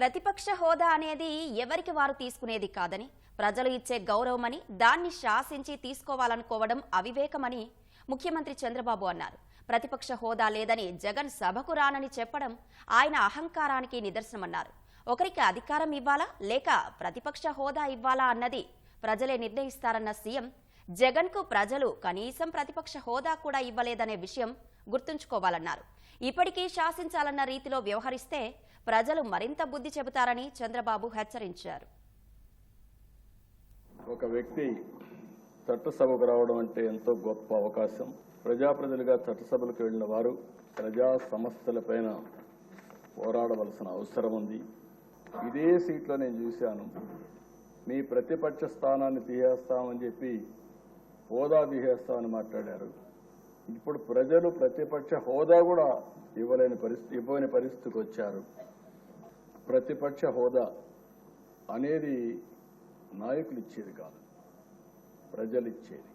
ప్రతిపక్ష హోదా అనేది ఎవరికి వారు తీసుకునేది కాదని ప్రజలు ఇచ్చే గౌరవమని దాన్ని శాసించి తీసుకోవాలనుకోవడం అవివేకమని ముఖ్యమంత్రి చంద్రబాబు అన్నారు. ప్రతిపక్ష హోదా లేదని జగన్ సభకు రానని చెప్పడం ఆయన అహంకారానికి నిదర్శనమన్నారు. ఒకరికి అధికారం ఇవ్వాలా లేక ప్రతిపక్ష హోదా ఇవ్వాలా అన్నది ప్రజలే నిర్ణయిస్తారన్న సీఎం జగన్కు ప్రజలు కనీసం ప్రతిపక్ష హోదా కూడా ఇవ్వలేదనే విషయం గుర్తుంచుకోవాలన్నారు. ఇప్పటికీ శాసించాలన్న రీతిలో వ్యవహరిస్తే ప్రజలు మరింత బుద్ధి చెబుతారని చంద్రబాబు హెచ్చరించారు. ఒక వ్యక్తి చట్టసభకు రావడం అంటే ఎంతో గొప్ప అవకాశం. ప్రజాప్రతినిధిగా చట్టసభలకు వెళ్ళిన వారు ప్రజా సమస్యలపైన పోరాడవలసిన అవసరం ఉంది. ఇదే సీట్లో నేను చూశాను. మీ ప్రతిపక్ష స్థానాన్ని తీసేస్తామని చెప్పి హోదా తీసేస్తామని మాట్లాడారు. ఇప్పుడు ప్రజలు ప్రతిపక్ష హోదా కూడా ఇవ్వలేని పరిస్థితి ఇవ్వని పరిస్థితికి వచ్చారు. ప్రతిపక్ష హోదా అనేది నాయకులు ఇచ్చేది కాదు. ప్రజలు ఇచ్చేది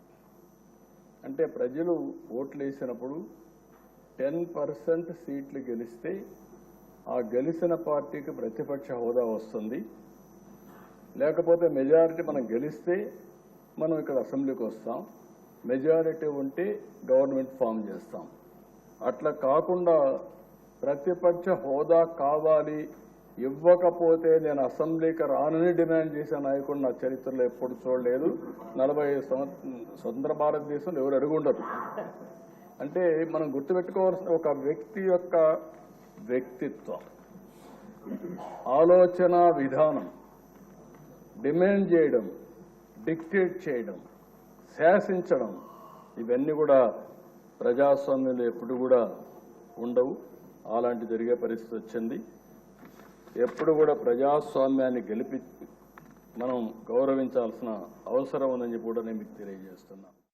అంటే ప్రజలు ఓట్లు వేసినప్పుడు టెన్ పర్సెంట్ సీట్లు గెలిస్తే ఆ గెలిచిన పార్టీకి ప్రతిపక్ష హోదా వస్తుంది. లేకపోతే మెజారిటీ మనం గెలిస్తే మనం ఇక్కడ అసెంబ్లీకి వస్తాం. మెజారిటీ ఉంటే గవర్నమెంట్ ఫామ్ చేస్తాం. అట్లా కాకుండా ప్రతిపక్ష హోదా కావాలి ఇవ్వకపోతే నేను అసెంబ్లీకి రానని డిమాండ్ చేసే నాయకుడు నా చరిత్రలో ఎప్పుడు చూడలేదు. నలభై సంవత్సరం స్వతంత్ర భారతదేశంలో ఎవరు అడుగుండరు అంటే మనం గుర్తుపెట్టుకోవాల్సిన ఒక వ్యక్తి యొక్క వ్యక్తిత్వం ఆలోచన విధానం డిమాండ్ చేయడం డిక్టేట్ చేయడం శాసించడం ఇవన్నీ కూడా ప్రజాస్వామ్యంలో ఎప్పుడు కూడా ఉండవు. అలాంటి జరిగే పరిస్థితి వచ్చింది. ఎప్పుడు కూడా ప్రజాస్వామ్యాన్ని గెలిపి మనం గౌరవించాల్సిన అవసరం ఉందని చెప్పి కూడా నేను మీకు తెలియజేస్తున్నాను.